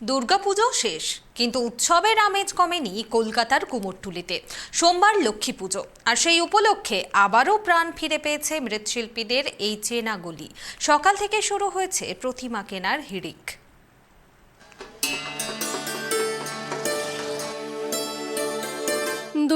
দুর্গাপুজো শেষ, কিন্তু উৎসবের আমেজ কমেনি কলকাতার কুমোরটুলিতে। সোমবার লক্ষ্মী পুজো, আর সেই উপলক্ষে আবারও প্রাণ ফিরে পেয়েছে মৃৎশিল্পীদের এই চেনাগুলি সকাল থেকে শুরু হয়েছে প্রতিমা কেনার হিড়িক।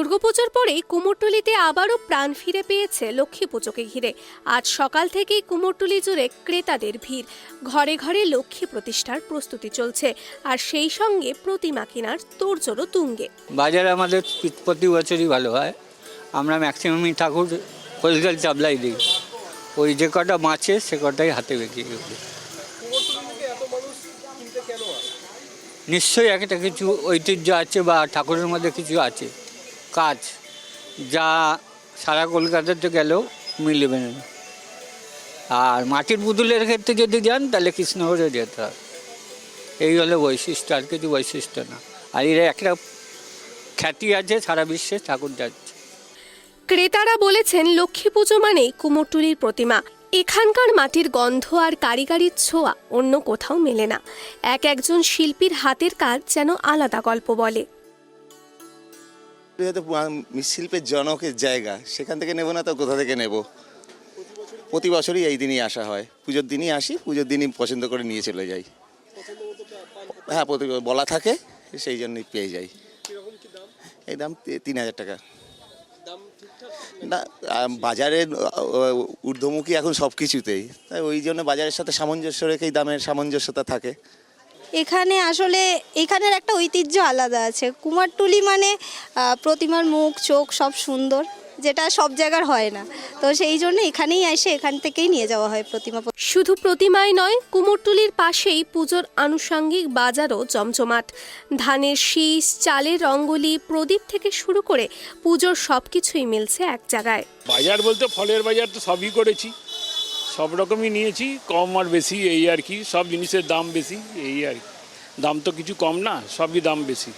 দুর্গাপুজোর পরেই কুমোরটুলিতে আবারও প্রাণ ফিরে পেয়েছে লক্ষ্মী পুজোকে ঘিরে। আজ সকাল থেকেই কুমোরটুলি জুড়ে ক্রেতাদের ভিড়। ঘরে ঘরে লক্ষ্মী প্রতিষ্ঠার প্রস্তুতি চলছে আর সেই সঙ্গে প্রতিমা কেনার তোড়জোড়ো তুঙ্গে। বাজারে আমাদের প্রতি বছরই ভালো হয়। আমরা ম্যাক্সিমামই ঠাকুর হোলসেল চাবলাই দিই। ওই যে কটা বাঁচে সে কটাই হাতে করি নিশ্চয়ই একটা কিছু ঐতিহ্য আছে বা ঠাকুরের মধ্যে কিছু আছে। কাজ যা সারা কলকাতাতে গেলেও মিলবে না। আর মাটির পুতুলের ক্ষেত্রে যদি যান, তাহলে কৃষ্ণগড়ে যেতে হয় এই হলো বৈশিষ্ট্য, আর কিছু বৈশিষ্ট্য না। আর এর একটা খ্যাতি আছে, সারা বিশ্বে ঠাকুর যাচ্ছে। ক্রেতারা বলেছেন, লক্ষ্মী পুজো মানেই কুমোরটুলির প্রতিমা। এখানকার মাটির গন্ধ আর কারিগরির ছোঁয়া অন্য কোথাও মেলে না। এক একজন শিল্পীর হাতের কাজ যেন আলাদা গল্প বলে। যেহেতু মৃৎশিল্পের জনকের জায়গা সেখান থেকে নেব না তো কোথা থেকে নেব? প্রতি বছরই এই দিনই আসা হয়। পুজোর দিনই আসি পুজোর দিনই পছন্দ করে নিয়ে চলে যাই। হ্যাঁ প্রতি বলা থাকে সেই জন্যই পেয়ে যাই। এই দাম তিন হাজার টাকা। না বাজারের ঊর্ধ্বমুখী এখন সব কিছুতেই তাই ওই জন্য বাজারের সাথে সামঞ্জস্য রেখেই দামের সামঞ্জস্যতা থাকে। এখানে আসলে এখানের একটা ঐতিহ্য আলাদা আছে। কুমারটুলি মানে আহ, প্রতিমার মুখ চোখ সব সুন্দর যেটা সব জায়গার হয় না। তো সেই জন্য এখানেই এসে এখান থেকেই নিয়ে যাওয়া হয় প্রতিমা শুধু প্রতিমাই নয় কুমোরটুলির পাশেই পুজোর আনুষঙ্গিক বাজারও জমজমাট। ধানের শীষ চালের রঙ্গোলি প্রদীপ থেকে শুরু করে পুজোর সবকিছুই মিলছে এক জায়গায়। বাজার বলতে ফলের বাজার তো সবই করেছি। সব রকমই নিয়েছি, কম আর বেশি, এই আর কি, সব জিনিসের দাম বেশি, এই আর কি। দাম তো কিছু কম না, সবই দাম বেশি,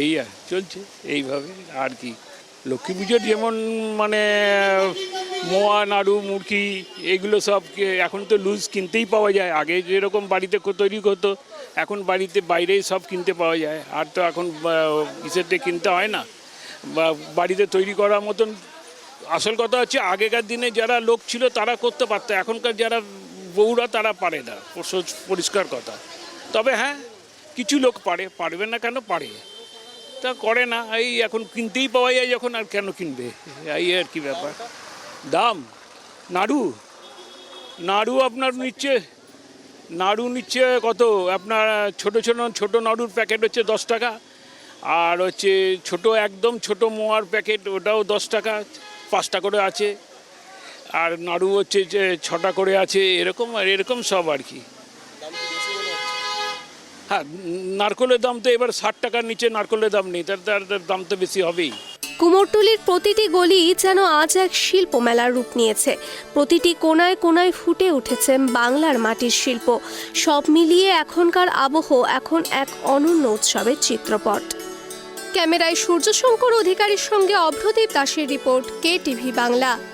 এই আর চলছে, এইভাবে আর কি। লক্ষ্মী পুজোর যেমন মানে মোয়া, নাড়ু মুরকি এগুলো সব এখন তো লুজ কিনতেই পাওয়া যায়। আগে যেরকম বাড়িতে তৈরি হতো, এখন বাড়িতে বাইরেই সব কিনতে পাওয়া যায়। আর তো এখন কিসেরতে কিনতে হয় না। বা বাড়িতে তৈরি করার মতন আসল কথা হচ্ছে আগেকার দিনে যারা লোক ছিল তারা করতে পারতো, এখনকার যারা বউরা তারা পারে না পরিষ্কার- কথা। তবে হ্যাঁ কিছু লোক পারে, পারবে না কেন? পারে। তা করে না, এই এখন কিনতেই পাওয়া যায় যখন, আর কেন কিনবে? এই আর কি ব্যাপার। দাম? নাড়ু? নাড়ু আপনার নিচ্ছে, নাড়ু নিচ্ছে কত? আপনার ছোট ছোট ছোট নাড়ুর প্যাকেট হচ্ছে দশ টাকা, আর হচ্ছে ছোট, একদম ছোট মোয়ার প্যাকেট, ওটাও দশ টাকা। পাঁচটা করে আছে। আর নাড়ু হচ্ছে যে ছটা করে আছে, এরকম আর এরকম সব আর কি। হ্যাঁ নারকলের দাম তো এবার ষাট টাকার নিচে নারকলের দাম নেই, তার তার দাম তো বেশি হবেই। কুমোরটুলির প্রতিটি গলি যেন আজ এক শিল্প মেলার রূপ নিয়েছে। প্রতিটি কোনায় কোনায় ফুটে উঠেছে বাংলার মাটির শিল্প। সব মিলিয়ে এখনকার আবহ এখন এক অনন্য উৎসবের চিত্রপট। ক্যামেরায় সূর্যশঙ্কর অধিকারীর সঙ্গে অভ্রদীপ দাসের রিপোর্ট কে টিভি বাংলা।